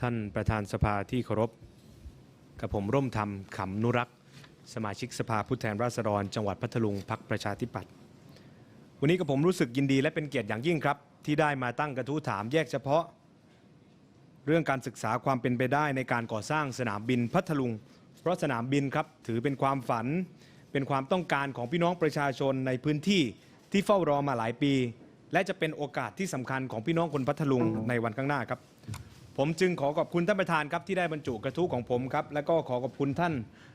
ท่านประธานสภาที่เคารพกับผมร่มธรรมขำนุรักษ์ สมาชิกสภาผู้แทนราษฎร จังหวัดพัทลุงพักประชาธิปัตย์วันนี้กับผมรู้สึกยินดีและเป็นเกียรติอย่างยิ่งครับ ที่ได้มาตั้งกระทู้ถามแยกเฉพาะ เรื่องการศึกษาความเป็นไปได้ในการก่อสร้างสนามบินพัทลุง เพราะสนามบินครับถือเป็นความฝัน เป็นความต้องการของพี่น้องประชาชนในพื้นที่ที่เฝ้ารอมาหลายปี และจะเป็นโอกาสที่สำคัญของพี่น้องคนพัทลุงในวันข้างหน้าครับ ผมจึงขอขอบคุณท่านประธานครับที่ได้บรรจุกระทู้ของผมครับและก็ขอขอบคุณท่าน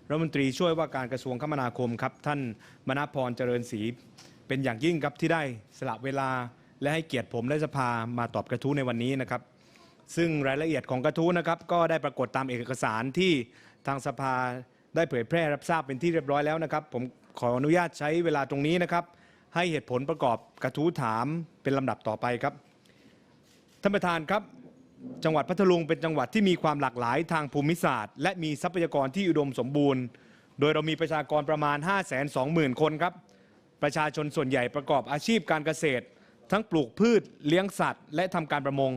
รัฐมนตรีช่วยว่าการกระทรวงคมนาคมครับ ท่านมณพรเจริญศรีเป็นอย่างยิ่งครับที่ได้สละเวลาและให้เกียรติผมและสภามาตอบกระทู้ในวันนี้นะครับ ซึ่งรายละเอียดของกระทู้นะครับก็ได้ปรากฏตามเอกสารที่ทางสภาได้เผยแพร่รับทราบเป็นที่เรียบร้อยแล้วนะครับ ผมขออนุญาตใช้เวลาตรงนี้นะครับ ให้เหตุผลประกอบกระทู้ถามเป็นลำดับต่อไปครับท่านประธานครับ จังหวัดพัทลุงเป็นจังหวัดที่มีความหลากหลายทางภูมิศาสตร์ และมีทรัพยากรที่อุดมสมบูรณ์ โดยเรามีประชากรประมาณ 520,000 คนครับ ประชาชนส่วนใหญ่ประกอบอาชีพการเกษตร ทั้งปลูกพืช เลี้ยงสัตว์ และทำการประมง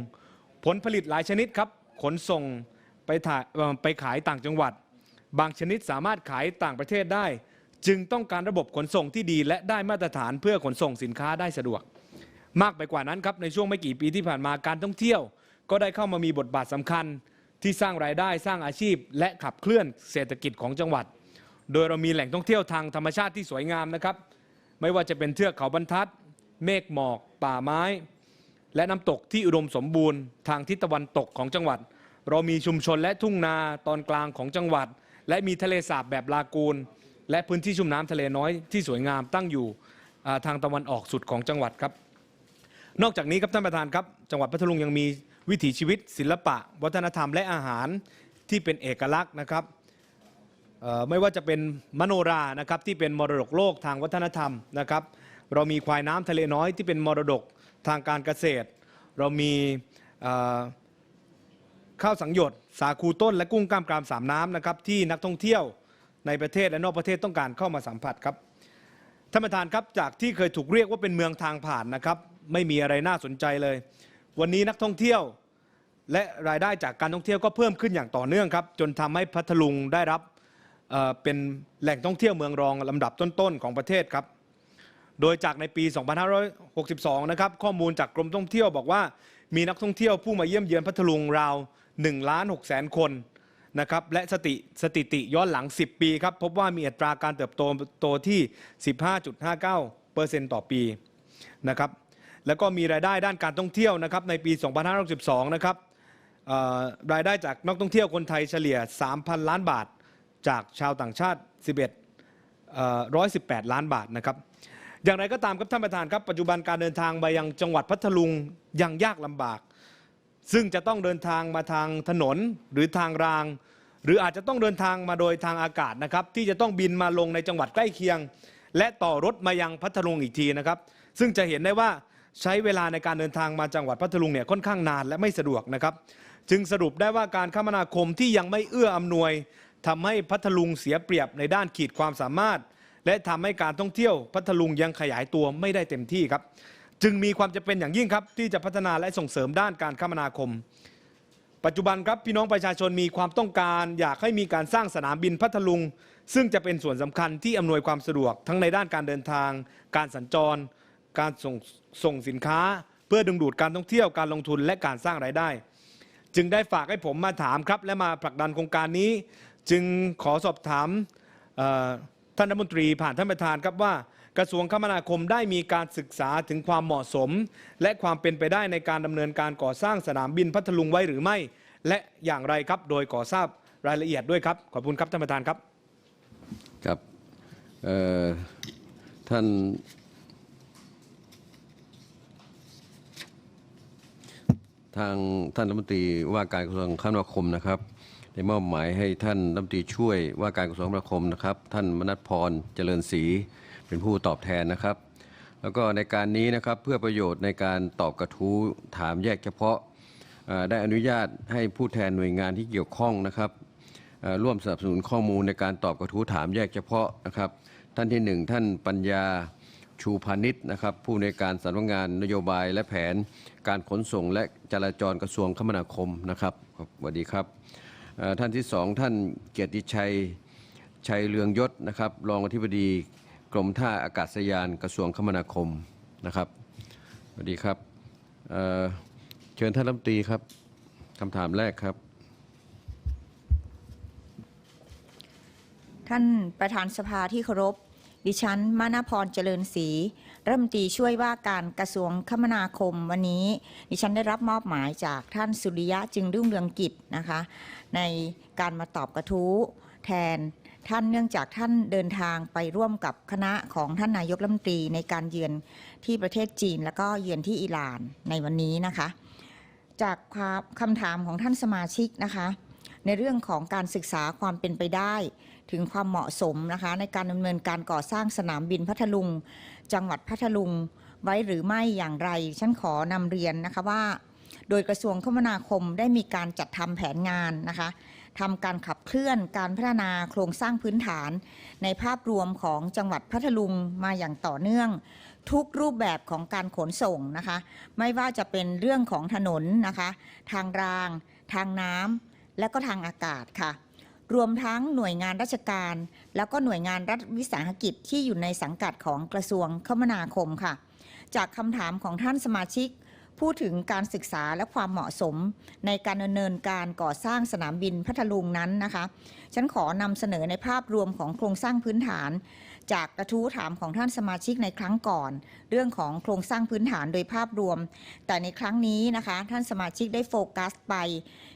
ผลผลิตหลายชนิดครับ ขนส่งไปถ่ายไปขายต่างจังหวัด บางชนิดสามารถขายต่างประเทศได้ จึงต้องการระบบขนส่งที่ดีและได้มาตรฐานเพื่อขนส่งสินค้าได้สะดวก มากไปกว่านั้นครับในช่วงไม่กี่ปีที่ผ่านมาการท่องเที่ยว ก็ได้เข้ามามีบทบาทสำคัญที่สร้างรายได้สร้างอาชีพ และขับเคลื่อนเศรษฐกิจของจังหวัด โดยเรามีแหล่งท่องเที่ยวทางธรรมชาติที่สวยงามนะครับ ไม่ว่าจะเป็นเทือกเขาบรรทัด เมฆหมอก ป่าไม้ และน้ำตกที่อุดมสมบูรณ์ ทางทิศตะวันตกของจังหวัด เรามีชุมชนและทุ่งนาตอนกลางของจังหวัด และมีทะเลสาบแบบลากูนและพื้นที่ชุ่มน้ำทะเลน้อยที่สวยงามตั้งอยู่ทางตะวันออกสุดของจังหวัดครับ นอกจากนี้ครับท่านประธานครับ จังหวัดพัทลุงยังมี วิถีชีวิต ศิลปะ วัฒนธรรมและอาหารที่เป็นเอกลักษณ์นะครับไม่ว่าจะเป็นมโนรานะครับที่เป็นมรดกโลกทางวัฒนธรรมนะครับ เรามีควายน้ำทะเลน้อยที่เป็นมรดกทางการเกษตร เรามีข้าวสังหยดสาคูต้น และกุ้งกล้ามกรามสามน้ำนะครับที่นักท่องเที่ยวในประเทศและนอกประเทศต้องการเข้ามาสัมผัสครับท่านประธานครับจากที่เคยถูกเรียกว่าเป็นเมืองทางผ่านนะครับ ไม่มีอะไรน่าสนใจเลย วันนี้นักท่องเที่ยว และรายได้จากการท่องเที่ยวก็เพิ่มขึ้นอย่างต่อเนื่องครับ จนทำให้พัทลุงได้รับเเป็นแหล่งท่องเที่ยวเมืองรองลำดับต้นๆของประเทศครับ โดยจากในปี 2562 นะครับ ข้อมูลจากกรมท่องเที่ยวบอกว่ามีนักท่องเที่ยวผู้มาเยี่ยมเยือนพัทลุงราว1ล้าน6แสนคนนะครับและสติสถิติย้อนหลัง 10 ปีครับพบว่ามีอัตราการเติบโตโตที่ 15.59%ต่อปีนะครับ แล้วก็มีรายได้ด้านการท่องเที่ยวนะครับในปี 2562 นะครับรายได้จากนักท่องเที่ยวคนไทยเฉลี่ย 3,000 ล้านบาท จากชาวต่างชาติ 11,118 ล้านบาทนะครับอย่างไรก็ตามครับท่านประธานครับปัจจุบันการเดินทางไปยังจังหวัดพัทลุงยังยากลำบาก ซึ่งจะต้องเดินทางมาทางถนนหรือทางราง หรืออาจจะต้องเดินทางมาโดยทางอากาศนะครับที่จะต้องบินมาลงในจังหวัดใกล้เคียง และต่อรถมายังพัทลุงอีกทีนะครับ ซึ่งจะเห็นได้ว่า ใช้เวลาในการเดินทางมาจังหวัดพัทลุงเนี่ยค่อนข้างนานและไม่สะดวกนะครับ จึงสรุปได้ว่าการคมนาคมที่ยังไม่เอื้ออำนวยทำให้พัทลุงเสียเปรียบในด้านขีดความสามารถ และทำให้การท่องเที่ยวพัทลุงยังขยายตัวไม่ได้เต็มที่ครับ จึงมีความจำเป็นอย่างยิ่งครับ ที่จะพัฒนาและส่งเสริมด้านการคมนาคม ปัจจุบันครับพี่น้องประชาชนมีความต้องการ อยากให้มีการสร้างสนามบินพัทลุง ซึ่งจะเป็นส่วนสำคัญที่อำนวยความสะดวกทั้งในด้านการเดินทาง การสัญจร การส่ง ส่งสินค้า เพื่อดึงดูดการท่องเที่ยวการลงทุนและการสร้างรายได้ จึงได้ฝากให้ผมมาถามครับ และมาผลักดันโครงการนี้ จึงขอสอบถามท่านรัฐมนตรีผ่านท่านประธานครับว่ากระทรวงคมนาคมได้มีการศึกษาถึงความเหมาะสม และความเป็นไปได้ในการดำเนินการก่อสร้างสนามบินพัทลุงไว้หรือไม่ และอย่างไรครับโดยขอทราบรายละเอียดด้วยครับขอบคุณครับท่านประธานครับครับท่าน ทางท่านรัฐมนตรีว่าการกระทรวงคมนาคมนะครับได้มอบหมายให้ท่านรัฐมนตรีช่วยว่าการกระทรวงคมนาคมนะครับ ท่านมนัสพรเจริญศรีเป็นผู้ตอบแทนนะครับ แล้วก็ในการนี้นะครับเพื่อประโยชน์ในการตอบกระทู้ถามแยกเฉพาะได้อนุญาตให้ผู้แทนหน่วยงานที่เกี่ยวข้องนะครับร่วมสนับสนุนข้อมูลในการตอบกระทู้ถามแยกเฉพาะนะครับ ท่านที่หนึ่งท่านปัญญา ชูพาณิชย์นะครับผู้ในการสำนักงานนโยบายและแผนการขนส่งและจราจรกระทรวงคมนาคมนะครับสวัสดีครับท่านที่สองท่านเกียรติชัยชัยเรืองยศนะครับรองอธิบดีกรมท่าอากาศยานกระทรวงคมนาคมนะครับสวัสดีครับเเชิญท่านรัฐมนตรีครับคำถามแรกครับ ท่านประธานสภาที่เคารพ ดิฉัน มานาพรเจริญศรีรัฐมนตรีช่วยว่าการกระทรวงคมนาคมวันนี้ ดิฉันได้รับมอบหมายจากท่านสุริยะจึงรุ่งเรืองกิจนะคะ ในการมาตอบกระทู้แทนท่านเนื่องจากท่านเดินทางไปร่วมกับคณะของท่านนายกรัฐมนตรีในการเยือนที่ประเทศจีน แล้วก็เยือนที่อิหร่านในวันนี้นะคะ จากความคำถามของท่านสมาชิกนะคะ ในเรื่องของการศึกษาความเป็นไปได้ ถึงความเหมาะสมนะคะ ในการดำเนินการก่อสร้างสนามบินพัทลุง จังหวัดพัทลุงไว้หรือไม่อย่างไร ฉันขอนำเรียนนะคะว่า โดยกระทรวงคมนาคมได้มีการจัดทำแผนงานนะคะทำการขับเคลื่อนการพัฒนาโครงสร้างพื้นฐาน ในภาพรวมของจังหวัดพัทลุงมาอย่างต่อเนื่อง ทุกรูปแบบของการขนส่งนะคะ ไม่ว่าจะเป็นเรื่องของถนนนะคะ ทางราง ทางน้ำและก็ทางอากาศค่ะ รวมทั้งหน่วยงานราชการ แล้วก็หน่วยงานรัฐวิสาหกิจที่อยู่ในสังกัดของกระทรวงคมนาคมค่ะ จากคำถามของท่านสมาชิก พูดถึงการศึกษาและความเหมาะสม ในการดำเนินการก่อสร้างสนามบินพัทลุงนั้นนะคะ ฉันขอนำเสนอในภาพรวมของโครงสร้างพื้นฐาน จากกระทู้ถามของท่านสมาชิกในครั้งก่อน เรื่องของโครงสร้างพื้นฐานโดยภาพรวม แต่ในครั้งนี้นะคะ ท่านสมาชิกได้โฟกัสไป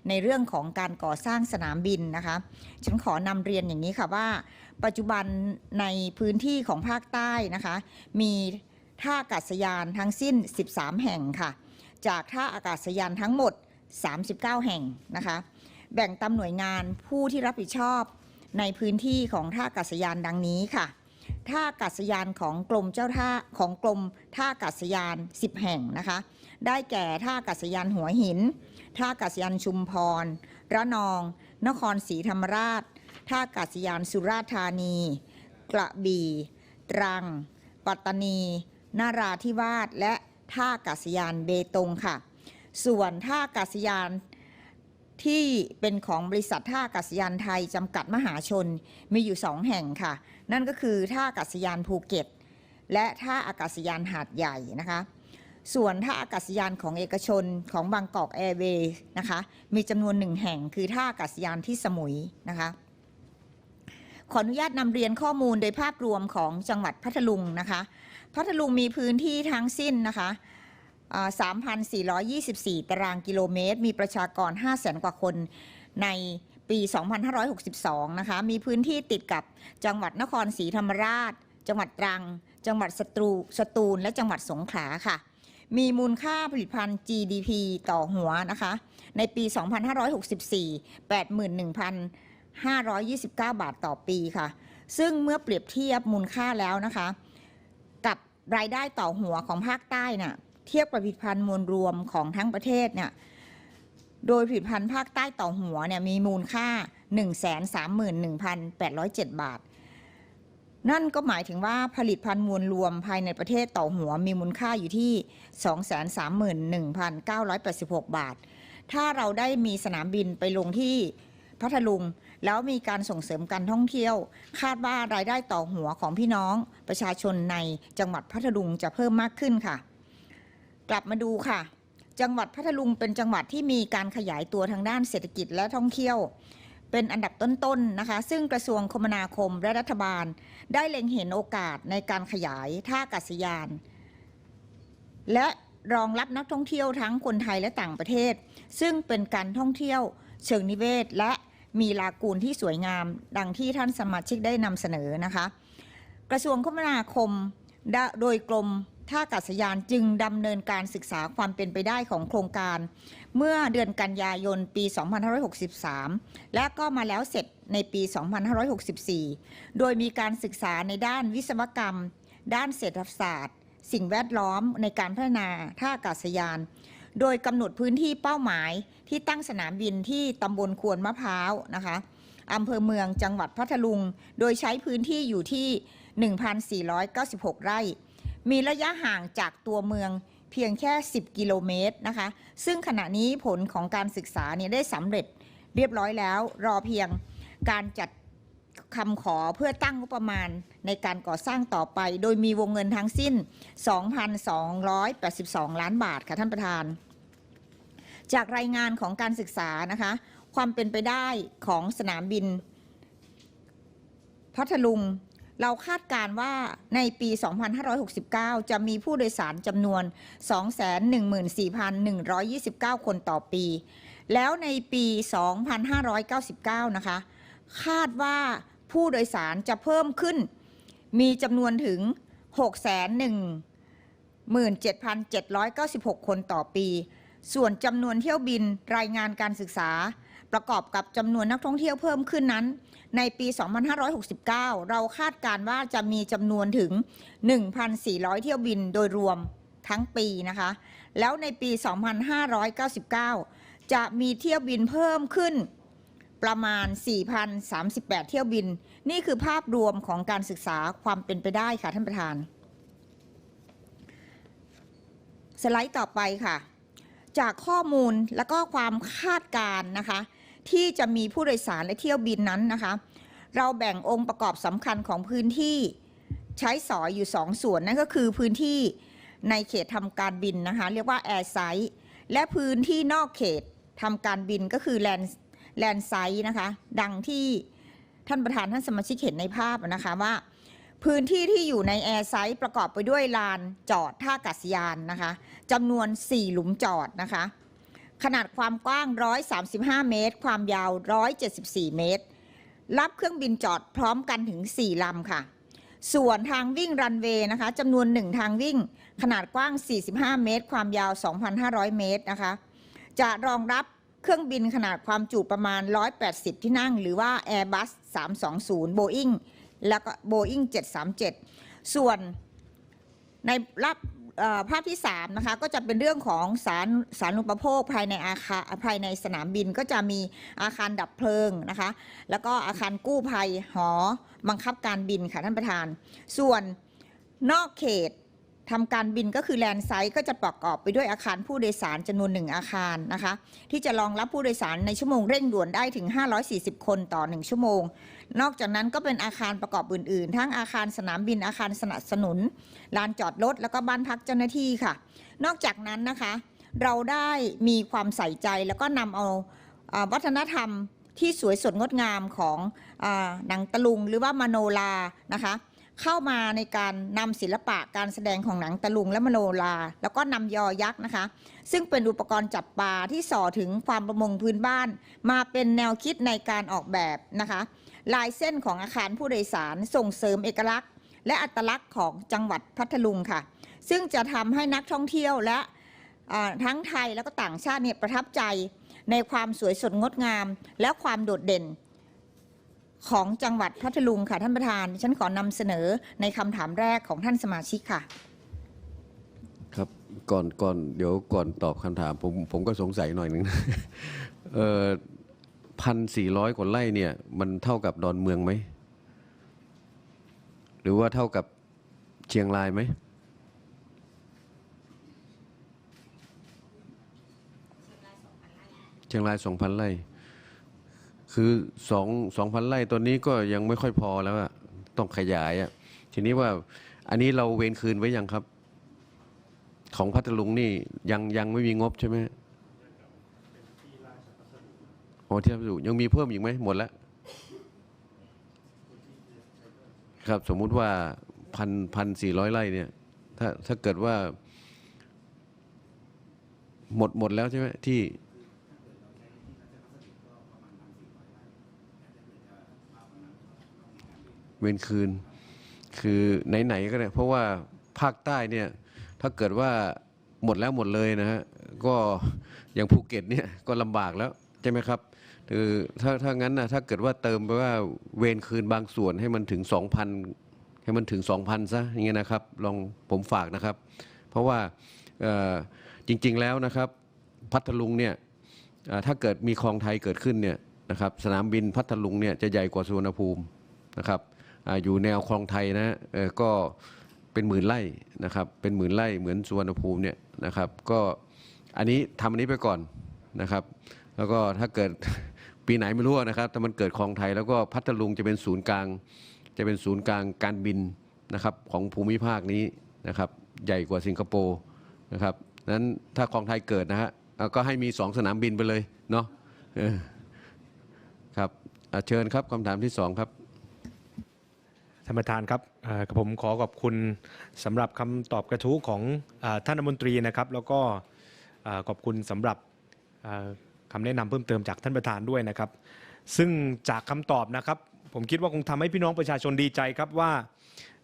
ในเรื่องของการก่อสร้างสนามบินนะคะ ฉันขอนำเรียนอย่างนี้ค่ะว่า ปัจจุบันในพื้นที่ของภาคใต้นะคะ มีท่าอากาศยานทั้งสิ้น 13 แห่งค่ะ จากท่าอากาศยานทั้งหมด 39 แห่งนะคะ แบ่งตามหน่วยงานผู้ที่รับผิดชอบในพื้นที่ของท่าอากาศยานดังนี้ค่ะ ท่าอากาศยานของกรมเจ้าท่าของกรมท่าอากาศยาน 10 แห่งนะคะ ได้แก่ท่าอากาศยานหัวหิน ท่าอากาศยานชุมพร ระนอง นครศรีธรรมราช ท่าอากาศยานสุราษฎร์ธานี กระบี่ ตรัง ปัตตานี นาราธิวาส และ ท่าอากาศยานเบตงค่ะ ส่วนท่าอากาศยานที่เป็นของบริษัทท่าอากาศยานไทยจำกัดมหาชนมีอยู่สองแห่งค่ะ นั่นก็คือท่าอากาศยานภูเก็ต และท่าอากาศยานหาดใหญ่นะคะ ส่วนท่าอากาศยานของเอกชนของบางกอกแอร์เวย์นะคะมีจำนวนหนึ่งแห่งคือท่าอากาศยานที่สมุยนะคะขออนุญาตนำเรียนข้อมูลโดยภาพรวมของจังหวัดพัทลุงนะคะ พัทลุงมีพื้นที่ทั้งสิ้นนะคะ 3,424 ตารางกิโลเมตร มีประชากร 500,000 กว่าคนในปี 2562 นะคะ มีพื้นที่ติดกับจังหวัดนครศรีธรรมราช จังหวัดตรัง จังหวัดสตูสตูล และจังหวัดสงขลาค่ะ มีมูลค่าผลิตภัณฑ์ GDP ต่อหัวนะคะ ในปี 2564 81,529 บาทต่อปีค่ะ ซึ่งเมื่อเปรียบเทียบมูลค่าแล้วนะคะ รายได้ต่อหัวของภาคใต้น่ะเทียบกับผลิตภัณฑ์มวลรวมของทั้งประเทศเนี่ยโดยผลิตภัณฑ์ภาคใต้ต่อหัวเนี่ยมีมูลค่า 131,807 บาท นั่นก็หมายถึงว่าผลิตภัณฑ์มวลรวมภายในประเทศต่อหัวมีมูลค่าอยู่ที่ 231,986 บาท ถ้าเราได้มีสนามบินไปลงที่ พัทลุง แล้วมีการส่งเสริมการท่องเที่ยว คาดว่ารายได้ต่อหัวของพี่น้องประชาชนในจังหวัดพัทลุงจะเพิ่มมากขึ้นค่ะ กลับมาดูค่ะ จังหวัดพัทลุงเป็นจังหวัดที่มีการขยายตัวทางด้านเศรษฐกิจและท่องเที่ยว เป็นอันดับต้นๆนะคะ ซึ่งกระทรวงคมนาคมและรัฐบาล ได้เล็งเห็นโอกาสในการขยายท่าอากาศยาน และรองรับนักท่องเที่ยวทั้งคนไทยและต่างประเทศ ซึ่งเป็นการท่องเที่ยวเชิงนิเวศและ มีลากูนที่สวยงาม ดังที่ท่านสมาชิกได้นำเสนอนะคะ กระทรวงคมนาคมโดยกรมท่าอากาศยานจึงดำเนินการศึกษาความเป็นไปได้ของโครงการ เมื่อเดือนกันยายนปี 2563 และก็มาแล้วเสร็จในปี 2564 โดยมีการศึกษาในด้านวิศวกรรม ด้านเศรษฐศาสตร์ สิ่งแวดล้อมในการพัฒนาท่าอากาศยาน โดยกำหนดพื้นที่เป้าหมายที่ตั้งสนามบินที่ตำบลควนมะพร้าวนะคะอำเภอเมืองจังหวัดพัทลุง โดยใช้พื้นที่อยู่ที่ 1,496 ไร่ มีระยะห่างจากตัวเมืองเพียงแค่ 10 กิโลเมตรนะคะ ซึ่งขณะนี้ผลของการศึกษาเนี่ยได้สำเร็จเรียบร้อยแล้ว รอเพียงการจัด คำขอเพื่อตั้งงบประมาณในการก่อสร้างต่อไป โดยมีวงเงินทั้งสิ้น 2,282 ล้านบาทค่ะท่านประธาน จากรายงานของการศึกษานะคะ ความเป็นไปได้ของสนามบินพัทลุง เราคาดการณ์ว่าในปี 2569 จะมีผู้โดยสารจำนวน 214,129 คนต่อปี แล้วในปี 2599 นะคะ คาดว่าผู้โดยสารจะเพิ่มขึ้น มีจำนวนถึง617,796 คนต่อปี ส่วนจำนวนเที่ยวบินรายงานการศึกษา ประกอบกับจำนวนนักท่องเที่ยวเพิ่มขึ้นนั้น ในปี 2569 เราคาดการณ์ว่าจะมีจำนวนถึง 1,400 เที่ยวบินโดยรวมทั้งปีนะคะ แล้วในปี 2599 จะมีเที่ยวบินเพิ่มขึ้น ประมาณ 4,038 เที่ยวบิน นี่คือภาพรวมของการศึกษาความเป็นไปได้ค่ะท่านประธาน สไลด์ต่อไปค่ะ จากข้อมูลแล้วก็ความคาดการณ์นะคะ ที่จะมีผู้โดยสารและเที่ยวบินนั้นนะคะ เราแบ่งองค์ประกอบสำคัญของพื้นที่ใช้สอยอยู่ 2 ส่วน นั่นก็คือพื้นที่ในเขตทำการบินนะคะ เรียกว่าแอร์ไซต์และพื้นที่นอกเขตทำการบินก็คือแลน แลนไซต์นะคะ ดังที่ท่านประธานท่านสมาชิกเห็นในภาพนะคะว่า พื้นที่ที่อยู่ในแอร์ไซต์ประกอบไปด้วยลานจอดท่าอากาศยานนะคะจำนวน 4 หลุมจอดนะคะ ขนาดความกว้าง 135 เมตร ความยาว 174 เมตร รับเครื่องบินจอดพร้อมกันถึง 4 ลำค่ะ ส่วนทางวิ่งรันเวย์นะคะจำนวน 1 ทางวิ่ง ขนาดกว้าง 45 เมตร ความยาว 2,500 เมตรนะคะ จะรองรับ เครื่องบินขนาดความจุประมาณ 180 ที่นั่ง หรือว่า Airbus 320 Boeing แล้วก็ Boeing 737 ส่วนในรับภาพที่3นะคะก็จะเป็นเรื่องของสารสารุปโภคภายในอาคารภายในสนามบินก็จะมีอาคารดับเพลิงนะคะ แล้วก็อาคารกู้ภัยหอบังคับการบินค่ะท่านประธาน ส่วนนอกเขต ทำการบินก็คือแลนด์ไซต์ก็จะประกอบไปด้วยอาคารผู้โดยสารจำนวนหนึ่งอาคารนะคะ ที่จะรองรับผู้โดยสารในชั่วโมงเร่งด่วนได้ถึง 540 คนต่อ 1 ชั่วโมง นอกจากนั้นก็เป็นอาคารประกอบอื่น ๆ ทั้งอาคารสนามบินอาคารสนับสนุนลานจอดรถแล้วก็บ้านพักเจ้าหน้าที่ค่ะ นอกจากนั้นนะคะ เราได้มีความใส่ใจแล้วก็นำเอาอวัฒนธรรมที่สวยสดงดงามของอหนังตะลุงหรือว่ามโนรานะคะ เข้ามาในการนำศิลปะการแสดงของหนังตะลุงและมโนรา แล้วก็นำยอยักษ์นะคะ ซึ่งเป็นอุปกรณ์จับปลาที่ส่อถึงความประมงพื้นบ้าน มาเป็นแนวคิดในการออกแบบนะคะ ลายเส้นของอาคารผู้โดยสารส่งเสริมเอกลักษณ์ และอัตลักษณ์ของจังหวัดพัทลุงค่ะ ซึ่งจะทำให้นักท่องเที่ยวและทั้งไทยแล้วก็ต่างชาติเนี่ยประทับใจในความสวยสดงดงาม และความโดดเด่น ของจังหวัดพัทลุงค่ะท่านประธานฉันขอนำเสนอในคำถามแรกของท่านสมาชิกค่ะ ครับก่อนก่อนเดี๋ยวก่อนตอบคำถามผมผมก็สงสัยหน่อยหนึ่งนะเออพันสี่ร้อยกว่าไร่เนี่ยมันเท่ากับดอนเมืองไหม หรือว่าเท่ากับเชียงรายไหม เชียงรายสองพันไร่ คือสองสองพันไร่ตัวนี้ก็ยังไม่ค่อยพอแล้วอะต้องขยายอะทีนี้ว่าอันนี้เราเวนคืนไว้ยังครับ ของพัทลุงนี่ยังยังไม่มีงบใช่ไหมโอ๋อที่พัทลุยังมีเพิ่มอีกไหมหมดแล้วครับสมมุติว่าพันพันสี่ร้อยไร่เนี่ย ถ้าถ้าเกิดว่า หมดหมดแล้วใช่ไหมที่ เว้นคืน คือไหนๆก็ได้เพราะว่าภาคใต้เนี่ยถ้าเกิดว่าหมดแล้วหมดเลยนะฮะก็อย่างภูเก็ตเนี่ยก็ลำบากแล้วใช่ไหมครับคือถ้าถ้างั้นนะถ้าเกิดว่าเติมไปว่าเวรคืนบางส่วนให้มันถึง 2,000 ให้มันถึง 2,000ซะอย่างเงี้ยนะครับลองผมฝากนะครับ เพราะว่าจริงๆแล้วนะครับ พัทลุงเนี่ยถ้าเกิดมีคลองไทยเกิดขึ้นเนี่ยนะครับสนามบินพัทลุงเนี่ยจะใหญ่กว่าสุวรรณภูมินะครับ อยู่แนวคลองไทยนะก็เป็นหมื่นไร่นะครับเป็นหมื่นไร่เหมือนสุวรรณภูมิเนี่ยนะครับก็อันนี้ทำอันนี้ไปก่อนนะครับ แล้วก็ถ้าเกิดปีไหนไม่รู้นะครับแต่มันเกิดคลองไทยแล้วก็พัทลุงจะเป็นศูนย์กลาง จะเป็นศูนย์กลางการบินนะครับของภูมิภาคนี้นะครับใหญ่กว่าสิงคโปร์นะครับนั้นถ้าคลองไทยเกิดนะฮะก็ให้มีสองสนามบินไปเลยเนาะครับเชิญครับคำถามที่สองครับ ท่านประธานครับกับผมขอขอบคุณสำหรับคำตอบกระทู้ของอท่านรัฐมนตรีนะครับ แล้วก็ขอบคุณสำหรับเอ่อคำแนะนำเพิ่มเติมจากท่านประธานด้วยนะครับ ซึ่งจากคำตอบนะครับ ผมคิดว่าคงทำให้พี่น้องประชาชนดีใจครับว่า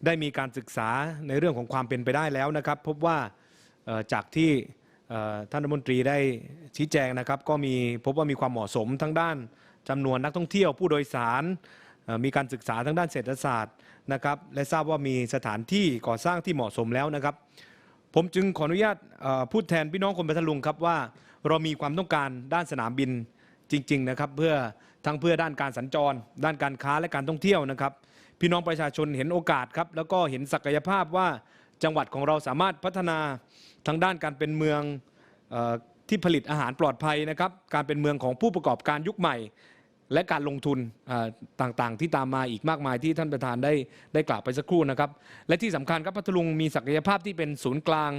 ได้มีการศึกษาในเรื่องของความเป็นไปได้แล้วนะครับ พบว่าจากที่ท่านรัฐมนตรีได้ชี้แจงนะครับ ก็มีพบว่ามีความเหมาะสมทั้งด้านจำนวนนักท่องเที่ยวผู้โดยสาร มีการศึกษาทางด้านเศรษฐศาสตร์นะครับและทราบว่ามีสถานที่ก่อสร้างที่เหมาะสมแล้วนะครับ ผมจึงขออนุญาตพูดแทนพี่น้องคนพัทลุงครับว่าเรามีความต้องการด้านสนามบินจริงๆนะครับเพื่อทั้งเพื่อด้านการสัญจร ด้านการค้าและการท่องเที่ยวนะครับ พี่น้องประชาชนเห็นโอกาสครับแล้วก็เห็นศักยภาพว่าจังหวัดของเราสามารถพัฒนาทางด้านการเป็นเมืองที่ผลิตอาหารปลอดภัยนะครับ การเป็นเมืองของผู้ประกอบการยุคใหม่ และการลงทุนต่างๆ ที่ตามมาอีกมากมายที่ท่านประธานได้ได้กล่าวไปสักครู่นะครับ และที่สำคัญครับพัทลุงมีศักยภาพที่เป็นศูนย์กลาง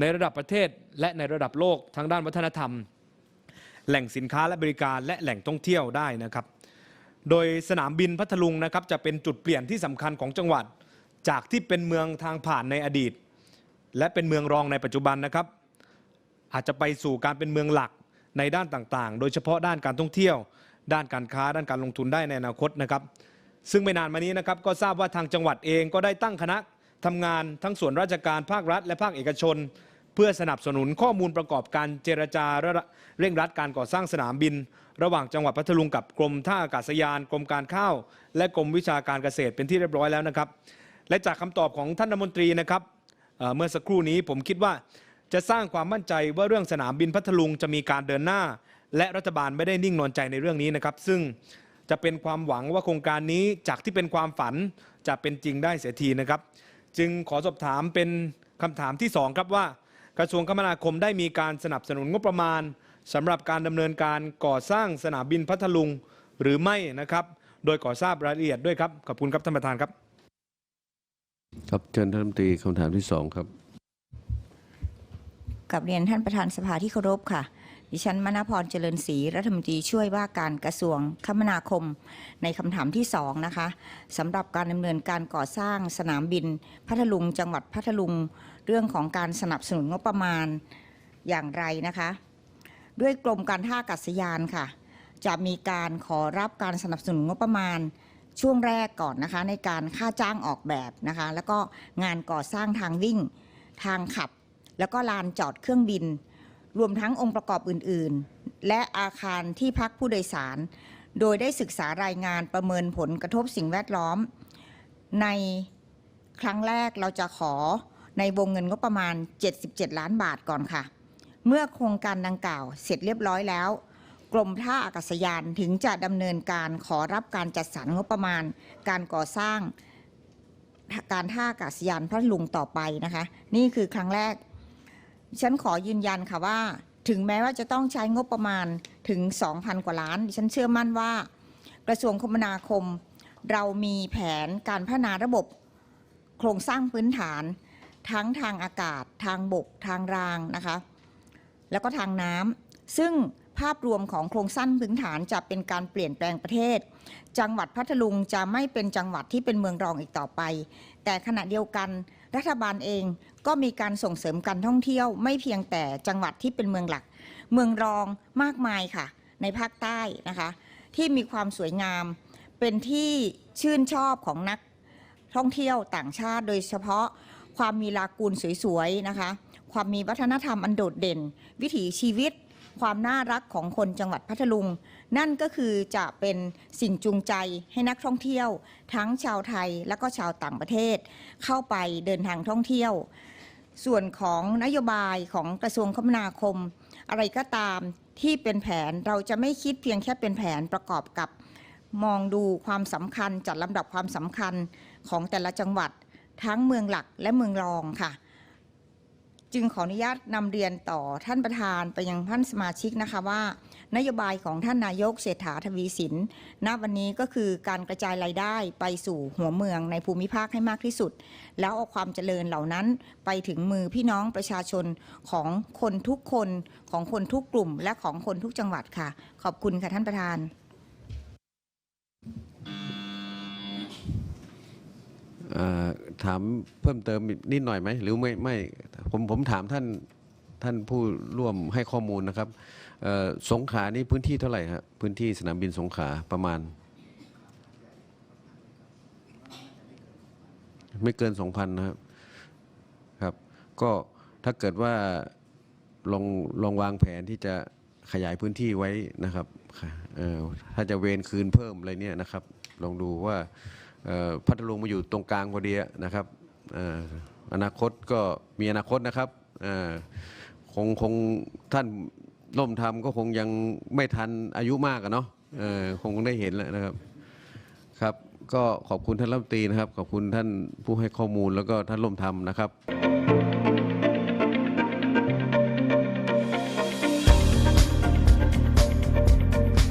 ในระดับประเทศ และในระดับโลกทางด้านวัฒนธรรม แหล่งสินค้าและบริการและแหล่งท่องเที่ยวได้นะครับ โดยสนามบินพัทลุงนะครับจะเป็นจุดเปลี่ยนที่สำคัญของจังหวัด จากที่เป็นเมืองทางผ่านในอดีต และเป็นเมืองรองในปัจจุบันนะครับ อาจจะไปสู่การเป็นเมืองหลักในด้านต่างๆ โดยเฉพาะด้านการท่องเที่ยว ด้านการค้าด้านการลงทุนได้ในอนาคตนะครับซึ่งไม่นานมานี้นะครับก็ทราบว่าทางจังหวัดเองก็ได้ตั้งคณะทำงานทั้งส่วนราชการภาครัฐ และภาคเอกชน เพื่อสนับสนุนข้อมูลประกอบการเจรจาเร่งรัดการก่อสร้างสนามบิน ระหว่างจังหวัดพัทลุงกับกรมท่าอากาศยาน กรมการข้าว และกรมวิชาการเกษตรเป็นที่เรียบร้อยแล้วนะครับ และจากคำตอบของท่านรัฐมนตรีนะครับเเมื่อสักครู่นี้ผมคิดว่าจะสร้างความมั่นใจว่าเรื่องสนามบินพัทลุงจะมีการเดินหน้า และรัฐบาลไม่ได้นิ่งนอนใจในเรื่องนี้นะครับ ซึ่งจะเป็นความหวังว่าโครงการนี้จากที่เป็นความฝันจะเป็นจริงได้เสียทีนะครับ จึงขอสอบถามเป็นคำถามที่สองครับว่า กระทรวงคมนาคมได้มีการสนับสนุนงบประมาณสำหรับการดำเนินการก่อสร้างสนามบินพัทลุงหรือไม่นะครับ โดยขอทราบรายละเอียดด้วยครับขอบคุณครับท่านประธานครับครับเชิญท่านรัฐมนตรีคำถามที่สองครับกับเรียนท่านประธานสภาที่เคารพค่ะ ดิฉันมณพรเจริญศรีรัฐมนตรีช่วยว่าการกระทรวงคมนาคม ในคำถามที่สองนะคะสำหรับการดำเนินการก่อสร้างสนามบิน พัทลุง จังหวัดพัทลุง เรื่องของการสนับสนุนงบประมาณอย่างไรนะคะ ด้วยกรมการท่าอากาศยานค่ะ จะมีการขอรับการสนับสนุนงบประมาณช่วงแรกก่อนนะคะในการค่าจ้างออกแบบนะคะ แล้วก็งานก่อสร้างทางวิ่ง ทางขับ แล้วก็ลานจอดเครื่องบิน รวมทั้งองค์ประกอบอื่น ๆ และอาคารที่พักผู้โดยสาร โดยได้ศึกษารายงานประเมินผลกระทบสิ่งแวดล้อม ในครั้งแรกเราจะขอในวงเงินงบประมาณ 77 ล้านบาทก่อนค่ะ เมื่อโครงการดังกล่าวเสร็จเรียบร้อยแล้ว กรมท่าอากาศยานถึงจะดำเนินการขอรับการจัดสรรงบประมาณ การก่อสร้างการท่าอากาศยานพัทลุงต่อไปนะคะ นี่คือครั้งแรก ฉันขอยืนยันค่ะว่า ถึงแม้ว่าจะต้องใช้งบประมาณถึง 2,000 กว่าล้านฉันเชื่อมั่นว่า กระทรวงคมนาคม เรามีแผนการพัฒนาระบบ โครงสร้างพื้นฐาน ทั้งทางอากาศ ทางบก ทางรางนะคะ แล้วก็ทางน้ำซึ่งภาพรวมของโครงสร้างพื้นฐานจะเป็นการเปลี่ยนแปลงประเทศ จังหวัดพัทลุงจะไม่เป็นจังหวัดที่เป็นเมืองรองอีกต่อไป แต่ขณะเดียวกัน รัฐบาลเองก็มีการส่งเสริมการท่องเที่ยว ไม่เพียงแต่จังหวัดที่เป็นเมืองหลัก เมืองรองมากมายค่ะ ในภาคใต้นะคะ ที่มีความสวยงาม เป็นที่ชื่นชอบของนักท่องเที่ยวต่างชาติ โดยเฉพาะความมีลากูลสวยๆนะคะ ความมีวัฒนธรรมอันโดดเด่น วิถีชีวิต ความน่ารักของคนจังหวัดพัทลุง นั่นก็คือจะเป็นสิ่งจูงใจให้นักท่องเที่ยว ทั้งชาวไทยและก็ชาวต่างประเทศ เข้าไปเดินทางท่องเที่ยว ส่วนของนโยบายของกระทรวงคมนาคม อะไรก็ตามที่เป็นแผนเราจะไม่คิดเพียงแค่เป็นแผนประกอบกับมองดูความสำคัญจัดลำดับความสำคัญของแต่ละจังหวัด ทั้งเมืองหลักและเมืองรองค่ะ จึงขออนุญาตนำเรียนต่อท่านประธานไปยังท่านสมาชิกนะคะว่า นโยบายของท่านนายกเศรษฐาทวีสิน ณ วันนี้ก็คือการกระจายรายได้ไปสู่หัวเมืองในภูมิภาคให้มากที่สุด แล้วเอาความเจริญเหล่านั้นไปถึงมือพี่น้องประชาชนของคนทุกคนของคนทุกกลุ่ม และของคนทุกจังหวัดค่ะ ขอบคุณค่ะท่านประธาน เอ่อถามเพิ่มเติมนิดหน่อยไหมหรือไม่ไม่ผมผมถามท่านท่านผู้ร่วมให้ข้อมูลนะครับ สงขานี่พื้นที่เท่าไหร่ฮะพื้นที่สนามบินสงขาประมาณ ไม่เกินสองพันนะครับครับ ก็ถ้าเกิดว่าลองลองวางแผนที่จะขยายพื้นที่ไว้นะครับถ้าจะเวนคืนเพิ่มอะไรเนี่ยนะครับ ลองดูว่าพัทลุงมาอยู่ตรงกลางพอดีนะครับอนาคตก็มีอนาคตนะครับคงคงท่าน ร่มทำก็คงยังไม่ทันอายุมากอะเนาะคงได้เห็นแล้วนะครับครับ ก็ขอบคุณท่านรัฐมนตรีนะครับ ขอบคุณท่านผู้ให้ข้อมูลแล้วก็ท่านร่มทำนะครับ